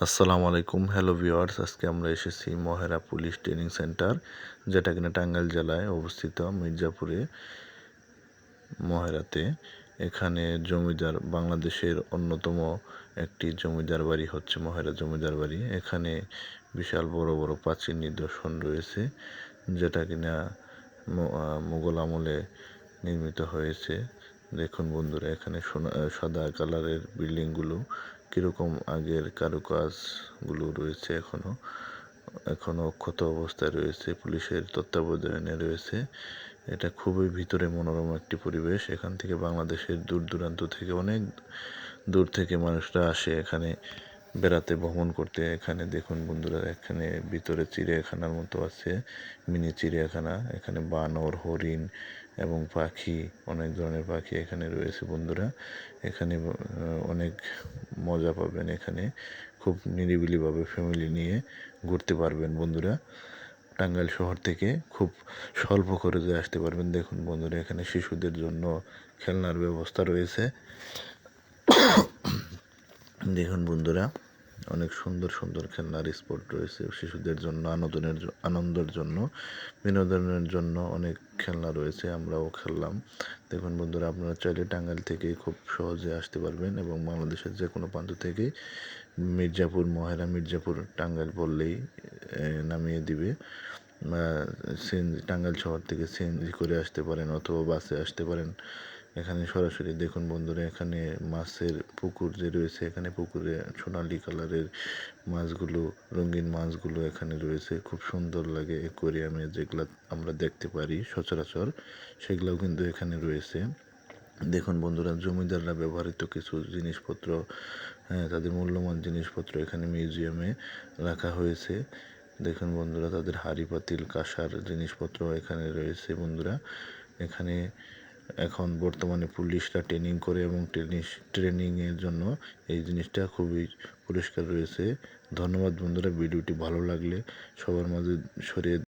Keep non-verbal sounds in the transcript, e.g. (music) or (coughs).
আসসালামু আলাইকুম। Hello viewers আজকে আমরা এসেছি মহেরা পুলিশ ট্রেনিং সেন্টার যেটা কিনা টাঙ্গাইল জেলায় অবস্থিত মির্জাপুরে মহেরাতে। এখানে জমিদার বাংলাদেশের অন্যতম একটি জমিদার বাড়ি হচ্ছে মহেরা জমিদার বাড়ি। এখানে বিশাল বড় বড় প্রাচীন নিদর্শন রয়েছে যেটা কিনা মু- আহ, মুঘল আমলে নির্মিত হয়েছে। দেখুন বন্ধুরা এখানে সোনা সাদা কালারের বিল্ডিংগুলো কীরকম আগের কারুকাজগুলো রয়েছে এখনও এখনও অক্ষত অবস্থায় রয়েছে, পুলিশের তত্ত্বাবধানে রয়েছে। এটা খুবই ভিতরে মনোরম একটি পরিবেশ। এখান থেকে বাংলাদেশের দূর দূরান্ত থেকে অনেক দূর থেকে মানুষরা আসে এখানে। বেড়াতে ভ্রমণ করতে এখানে দেখুন বন্ধুরা, এখানে ভিতরে চিড়িয়াখানার মতো আছে, মিনি চিড়িয়াখানা, এখানে বানর, হরিণ এবং পাখি, অনেক ধরনের পাখি এখানে রয়েছে বন্ধুরা। এখানে অনেক মজা পাবেন এখানে, খুব নিরিবিলিভাবে ফ্যামিলি নিয়ে ঘুরতে পারবেন বন্ধুরা। টাঙ্গাইল শহর থেকে খুব স্বল্প খরচে আসতে পারবেন। দেখুন বন্ধুরা, এখানে শিশুদের জন্য খেলনার ব্যবস্থা রয়েছে। (coughs) দেখুন বন্ধুরা অনেক সুন্দর সুন্দর খেলনার স্পট রয়েছে। শিশুদের জন্য আনন্দের জ- আনন্দের জন্য, বিনোদনের জন্য অনেক খেলনা রয়েছে, আমরাও খেললাম। দেখুন বন্ধুরা, আপনারা চাইলে টাঙ্গাইল থেকে খুব সহজে আসতে পারবেন এবং বাংলাদেশের যে কোনো প্রান্ত থেকে মির্জাপুর, মহেরা মির্জাপুর টাঙ্গাইল বললেই নামিয়ে দিবে। সিএনজি টাঙ্গাইল শহর থেকে সিএনজি করে আসতে পারেন অথবা বাসে আসতে পারেন। এখানে সরাসরি দেখুন বন্ধুরা, এখানে মাছের পুকুর যে রয়েছে, এখানে পুকুরে সোনালি কালারের মাছগুলো, রঙিন মাছগুলো এখানে রয়েছে। খুব সুন্দর লাগে অ্যাকোয়ারিয়ামে যেগুলো আমরা দেখতে পারি সচরাচর, সেগুলোও কিন্তু এখানে রয়েছে। দেখুন বন্ধুরা, জমিদাররা ব্যবহৃত কিছু জিনিসপত্র হ্যাঁ তাদের মূল্যবান জিনিসপত্র এখানে মিউজিয়ামে রাখা হয়েছে। দেখুন বন্ধুরা, তাদের হাঁড়ি পাতিল কাঁসার জিনিসপত্র এখানে রয়েছে বন্ধুরা। এখানে এখন বর্তমানে পুলিশরা ট্রেনিং করে এবং ট্রেনিং ট্রেনিংয়ের জন্য এই জিনিসটা খুবই পরিষ্কার রয়েছে। ধন্যবাদ বন্ধুরা, ভিডিওটি ভালো লাগলে সবার মাঝে সরিয়ে